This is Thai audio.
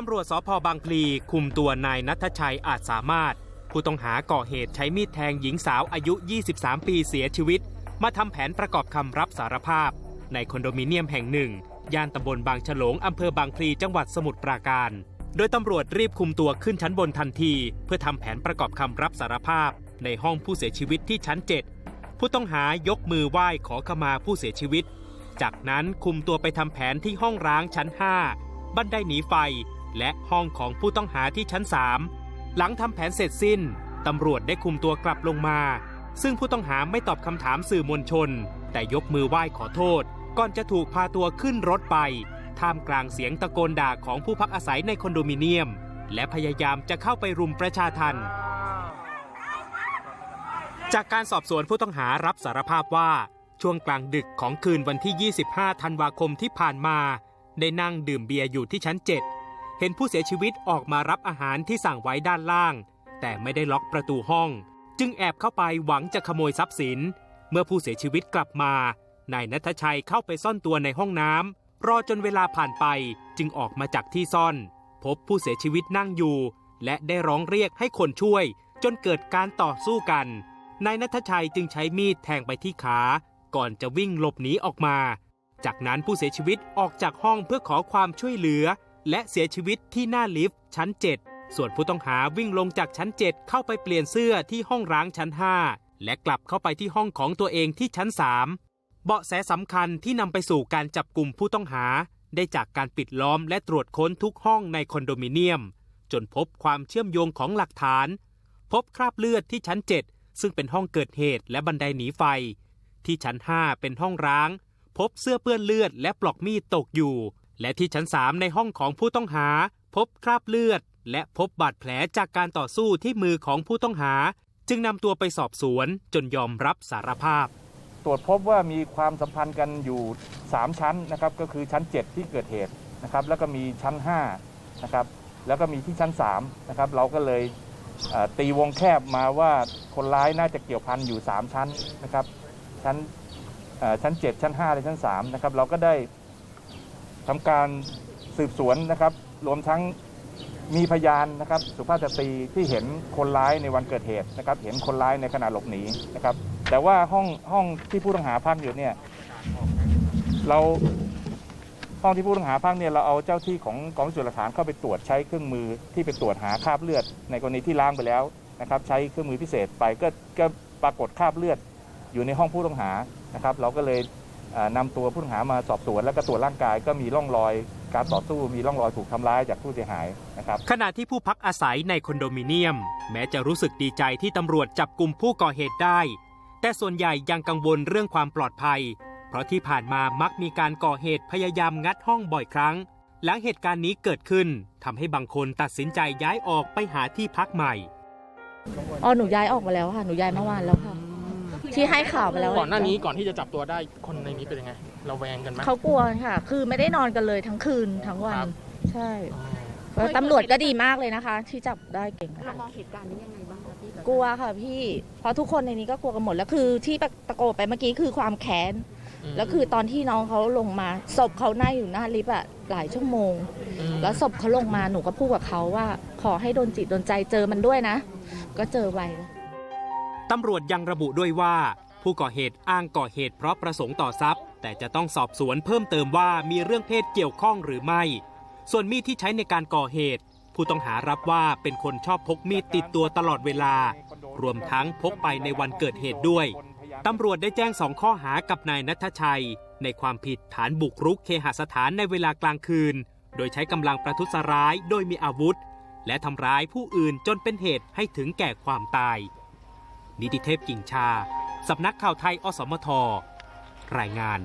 ตำรวจสพบางพลีคุมตัวนายนัทชัยอาจสามารถ ผู้ต้องหาก่อเหตุใช้มีดแทงหญิงสาวอายุ 23 ปีเสียชีวิต มาทำแผนประกอบคำรับสารภาพ ในคอนโดมิเนียมแห่งหนึ่ง ย่านตำบลบางฉลงอำเภอบางพลีจังหวัดสมุทรปราการ โดยตำรวจรีบคุมตัวขึ้นชั้นบนทันที เพื่อทำแผนประกอบคำรับสารภาพ ในห้องผู้เสียชีวิตที่ชั้น 7 ผู้ต้องหายกมือไหว้ขอขมาผู้เสียชีวิต จากนั้นคุมตัวไปทำแผนที่ห้องร้างชั้น 5 บันไดหนีไฟ และห้องของผู้ต้องหาที่ชั้น 3 หลังทำแผนเสร็จสิ้นตำรวจได้คุมตัวกลับลงมา ซึ่งผู้ต้องหาไม่ตอบคำถามสื่อมวลชน แต่ยกมือไหว้ขอโทษ ก่อนจะถูกพาตัวขึ้นรถไป ท่ามกลางเสียงตะโกนด่าของผู้พักอาศัยในคอนโดมิเนียม และพยายามจะเข้าไปรุมประชาทันจากการสอบสวนผู้ต้องหารับสารภาพว่าช่วงกลางดึกของคืนวันที่ 25 ธันวาคมที่ผ่านมา ได้นั่งดื่มเบียร์อยู่ที่ชั้น 7 เห็นผู้เสียชีวิตออกมารับอาหารที่สั่งไว้ด้านล่าง แต่ไม่ได้ล็อกประตูห้อง จึงแอบเข้าไปหวังจะขโมยทรัพย์สิน เมื่อผู้เสียชีวิตกลับมานายนัทชัยเข้าไปซ่อนตัวในห้องน้ำรอจนเวลาผ่านไปจึงออกมาจากที่ซ่อน พบผู้เสียชีวิตนั่งอยู่ และได้ร้องเรียกให้คนช่วย จนเกิดการต่อสู้กันนายนัทชัยจึงใช้มีดแทงไปที่ขา ก่อนจะวิ่งหลบหนีออกมา จากนั้นผู้เสียชีวิตออกจากห้องเพื่อขอความช่วยเหลือ และเสียชีวิตที่หน้าลิฟต์ชั้น 7 ส่วนผู้ต้องหาวิ่งลงจากชั้น 7 เข้าไปเปลี่ยนเสื้อที่ห้องร้างชั้น 5 และกลับเข้าไปที่ห้องของตัวเองที่ชั้น 3 เบาะแสสำคัญที่นำไปสู่การจับกลุ่มผู้ต้องหา ได้จากการปิดล้อมและตรวจค้นทุกห้องในคอนโดมิเนียม จนพบความเชื่อมโยงของหลักฐาน พบคราบเลือดที่ชั้น 7 ซึ่งเป็นห้องเกิดเหตุและบันไดหนีไฟ ที่ชั้น 5 เป็นห้องร้าง พบเสื้อเปื้อนเลือดและปลอกมีดตกอยู่ และที่ชั้น 3 ในห้องของผู้ต้องหา พบคราบเลือด และพบบาดแผลจากการต่อสู้ที่มือของผู้ต้องหา จึงนำตัวไปสอบสวนจนยอมรับสารภาพ ตรวจพบว่ามีความสัมพันธ์กันอยู่ 3 ชั้นนะครับก็คือชั้น 7 ที่เกิดเหตุนะครับแล้วก็มีชั้น5นะครับแล้วก็มีที่ชั้น3นะครับเราก็เลยตีวงแคบมาว่าคนร้ายน่าจะเกี่ยวพันอยู่ 3 ชั้นนะครับชั้นชั้น 7 ชั้น5และชั้น3นะครับเราก็ได้ ทำการสืบสวนนะครับ รวมทั้งมีพยานนะครับ สุภาพสตรีที่เห็นคนร้ายในวันเกิดเหตุนะครับ เห็นคนร้ายในขณะหลบหนีนะครับ แต่ว่าห้องห้องที่ผู้ต้องหาพักอยู่เนี่ยเราห้องที่ผู้ต้องหาพักเนี่ยเราเอาเจ้าที่ของกองพิสูจน์หลักฐานเข้าไปตรวจใช้เครื่องมือที่ไปตรวจหาคราบเลือด ในกรณีที่ล้างไปแล้วนะครับ ใช้เครื่องมือพิเศษไปก็ก็ปรากฏคราบเลือด อยู่ในห้องผู้ต้องหานะครับ เราก็เลย นำตัวผู้ต้องหามาสอบสวนแล้วก็ตรวจร่างกายก็มีร่องรอยการต่อสู้มีร่องรอยถูกทำร้ายจากผู้เสียหายนะครับขณะที่ผู้พักอาศัยในคอนโดมิเนียม แม้จะรู้สึกดีใจที่ตำรวจจับกลุ่มผู้ก่อเหตุได้ แต่ส่วนใหญ่ยังกังวลเรื่องความปลอดภัย เพราะที่ผ่านมามักมีการก่อเหตุพยายามงัดห้องบ่อยครั้ง หลังเหตุการณ์นี้เกิดขึ้นทำให้บางคนตัดสินใจย้ายออกไปหาที่พักใหม่อ๋อหนูย้ายออกมาแล้วค่ะหนูย้ายเมื่อวานแล้วค่ะ ที่ให้ข่าวไปแล้วก่อนหน้านี้ก่อนที่จะจับตัวได้คนในนี้เป็นยังไงเราแวงกันไหมเขากลัวค่ะ คือไม่ได้นอนกันเลยทั้งคืนทั้งวัครันบใช่อ๋อแล้วตำรวจก็ดีมากเลยนะคะ ที่จับได้เก่งเราค่ะมองเหตุการณ์นี้ยังไงบ้างคะพี่กลัวค่ะพี่เพราะทุกคนในนี้ก็กลัวกันหมดแล้วคือที่ตะโกนไปเมื่อกี้คือความแค้นมแล้วคือตอนที่น้องเขาลงมาศพเขาหน้าอยู่หน้าลิฟต์อะหลายชั่วโมงมแล้วศพเขาลงมาหนูก็พูดกับเขาว่า ขอให้โดนจิตโดนใจเจอมันด้วยนะ ก็เจอไว ตำรวจยังระบุด้วยว่า ผู้ก่อเหตุอ้างก่อเหตุเพราะประสงค์ต่อทรัพย์ แต่จะต้องสอบสวนเพิ่มเติมว่ามีเรื่องเพศเกี่ยวข้องหรือไม่ ส่วนมีดที่ใช้ในการก่อเหตุ ผู้ต้องหารับว่าเป็นคนชอบพกมีดติดตัวตลอดเวลา รวมทั้งพกไปในวันเกิดเหตุด้วยตำรวจได้แจ้งสองข้อหากับนายนัทชัย ในความผิดฐานบุกรุกเคหสถานในเวลากลางคืน โดยใช้กำลังประทุษร้ายโดยมีอาวุธ และทำร้ายผู้อื่นจนเป็นเหตุให้ถึงแก่ความตาย นิติเทพกิ่งชา สำนักข่าวไทยอสมทรายงาน